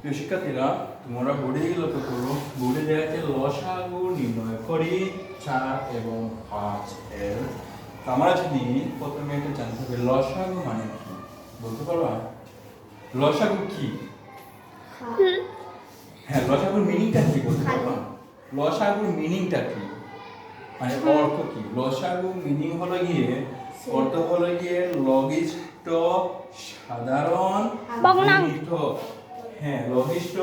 প্রিয় শিক্ষার্থীরা তোমরা বোর্ডে গিয়ে লক্ষ্য করো বোর্ডে দেওয়া আছে লসাগু নির্ণয় করি চার এবং পাঁচ এর আমরা যদি প্রথমে একটা জানতে হবে লসাগু মানে কি বলতে পারবা লসাগু কি হ্যাঁ লসাগুর মিনিংটা কি বলতে পারবা লসাগুর মিনিংটা কি মানে অর্থ কি লসাগু মিনিং হলো গিয়ে অর্থ হলো গিয়ে লঘিষ্ঠ সাধারণ হ্যাঁ লঘিষ্ঠ।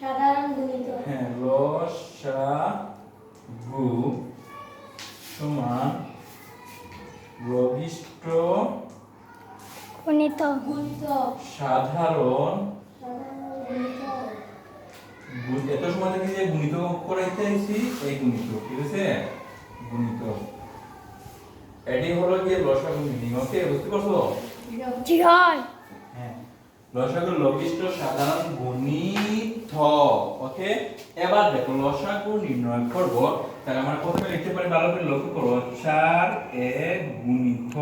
সাধারণ গুণিত। হ্যাঁ লসাগু সমান লঘিষ্ঠ গণিত। গুণিত। সাধারণ সাধারণ গুণিত। গুণ- এত সময় থেকে যে গুণিত করাইতে আইছি এই গুণিত ঠিক আছে? গুণিত। এটি হলো গিয়ে লসাগু মিনিং ওকে? বুঝতে পারছ? জি হ্যাঁ। লসাগু লঘিষ্ঠ সাধারণ গুণিত ওকে এবার দেখো লসাগু নির্ণয় করব তাহলে আমরা প্রথমে লিখতে পারি ভালো করে লক্ষ্য করো চার এ গুণিত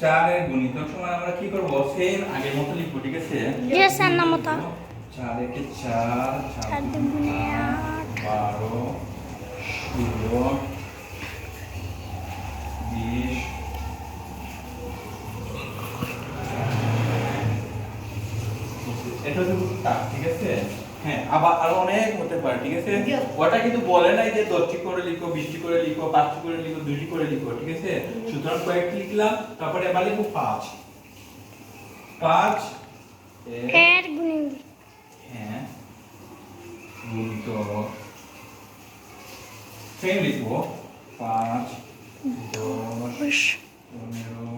চারের গুণিতক সময় আমরা কি করব সেম আগের মতো লিখব ঠিক আছে নাম মতো। চার একে চার চার দুগুণে আট। বারো ষোলো বিশ এটা হচ্ছে তাক ঠিক আছে? হ্যাঁ আবার আরও অনেক হতে পারে ঠিক আছে? ওটা কিন্তু বলে নাই যে দশটি করে লিখো বিশটি করে লিখো পাঁচটি করে লিখো দুইটি করে লিখো ঠিক আছে? সুতরাং কয়েকটি লিখলাম তারপরে এবার লিখব পাঁচ। পাঁচ এর গুণিত। হ্যাঁ গুণিত সেম লিখব। পাঁচ দশ দশ পনেরো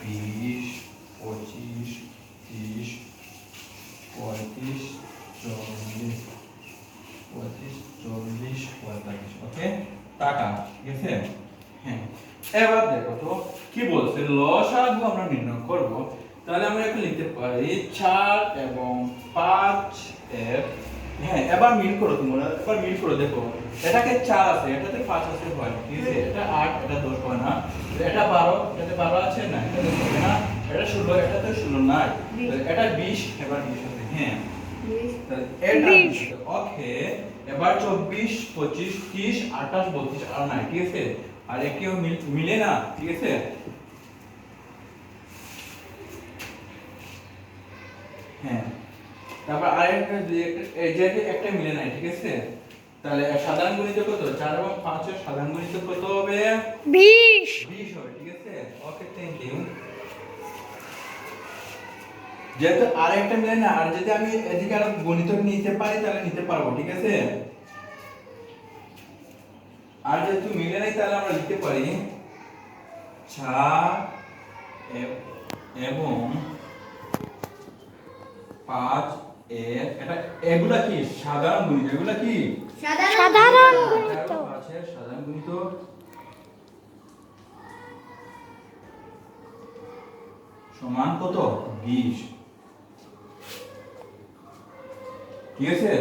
বিশ পঁচিশ তিরিশ পঁয়ত্রিশ চল্লিশ পঁয়ত্রিশ চল্লিশ পঁয়তাল্লিশ ওকে টাকা ঠিক আছে? হ্যাঁ। এবার দেখো তো কি বলছে? লসাগু আমরা নির্ণয় করব। তাহলে আমরা এখন লিখতে পারি চার এবং পাঁচ এর হ্যাঁ এবার মিল করো তোমরা এবার মিল করো দেখো। এটাকে চার আছে এটাতে পাঁচ আছে হয় ঠিক আছে? এটা আট এটা দশ হয় না। এটা বারো এটাতে বারো আছে না এটা দশ না। এটা ষোলো এটাতে ষোলো নাই। এটা বিশ এবার বিশ আছে হ্যাঁ বিশ তাহলে এটা বিশ। ওকে এবার চব্বিশ পঁচিশ ত্রিশ আঠাশ বত্রিশ আর নাই ঠিক আছে? আর একেও মিলে না ঠিক আছে? হ্যাঁ তারপর আরেকটা একটা- একটা মিলে নাই ঠিক আছে? তাহলে সাধারণ গণিত কত? চার এবং পাঁচের সাধারণ গণিত কত হবে? বিশ। বিশ হবে ঠিক আছে? ওকে থ্যাংক ইউ যেহেতু আর একটা মিলে না আর যদি আমি এদিকে আরও গণিত নিতে পারি তাহলে নিতে পারব ঠিক আছে? আর যেহেতু মিলে নাই তাহলে আমরা লিখতে পারি চার এবং পাঁচ এর এটা এগুলা কি? সাধারণ গণিত এগুলা কি? সাধারণ চার গণিত। সাধারণ গণিত। সমান কত? বিশ। ঠিক আছে?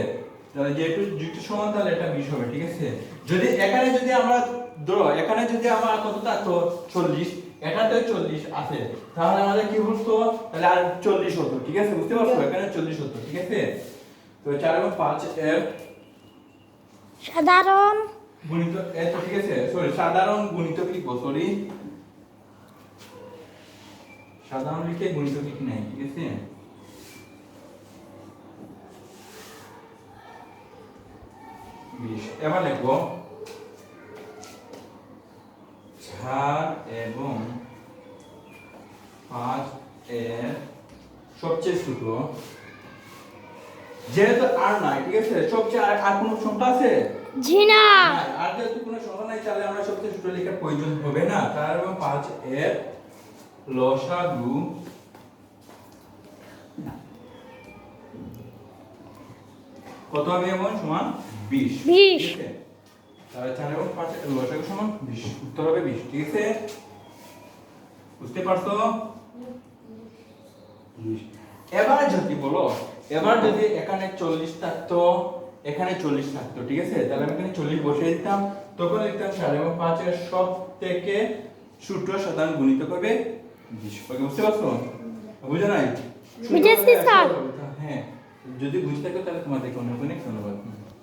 তাহলে যেহেতু যুক্ত সমান তাহলে এটা বিশ হবে ঠিক আছে? যদি এখানে যদি আমরা ধরো এখানে যদি আমার কত থাকতো চল্লিশ। এটাতে চল্লিশ আছে। তাহলে আমাদের কি তাহলে আর চল্লিশ হতো ঠিক আছে? বুঝতে পারছ? এখানে চল্লিশ হতো ঠিক আছে? তো চার এবং পাঁচ এর সাধারণ। গুণিত এ তো ঠিক আছে? সরি সাধারণ গুণিত লিখব সরি সাধারণ লিখে গুণিত লিখি নাই ঠিক আছে? বিশ। এবার লিখব চার এবং পাঁচ এর সবচেয়ে ছোট। যেহেতু আর নাই ঠিক আছে? সবচেয়ে আর আর কোনো সংখ্যা আছে? নাই, আর যেহেতু কোনো সংখ্যা নাই তাহলে আমরা সবচেয়ে ছোট লেখার প্রয়োজন হবে না। চার এবং পাঁচ এর লসাগু কত হবে এমন? সমান বিশ। বিশ। তাহলে চার এবং পাঁচ লসাগু সমান বিশ। উত্তর হবে বিশ ঠিক আছে? বুঝতে পারছ? এবার যদি বলো এবার যদি এখানে চল্লিশ থাকতো এখানে চল্লিশ থাকতো ঠিক আছে? তাহলে আমি এখানে চল্লিশ বসিয়ে দিতাম। তখন লিখতাম চার এবং পাঁচের সব থেকে ছোট সাধারণ গুণিত করবে বিশ। ওকে বুঝতে পারছ? বুঝো নাই? বুঝেছি, স্যার। হ্যাঁ যদি বুঝতে থাকো তাহলে তোমাদেরকে অনেক অনেক ধন্যবাদ।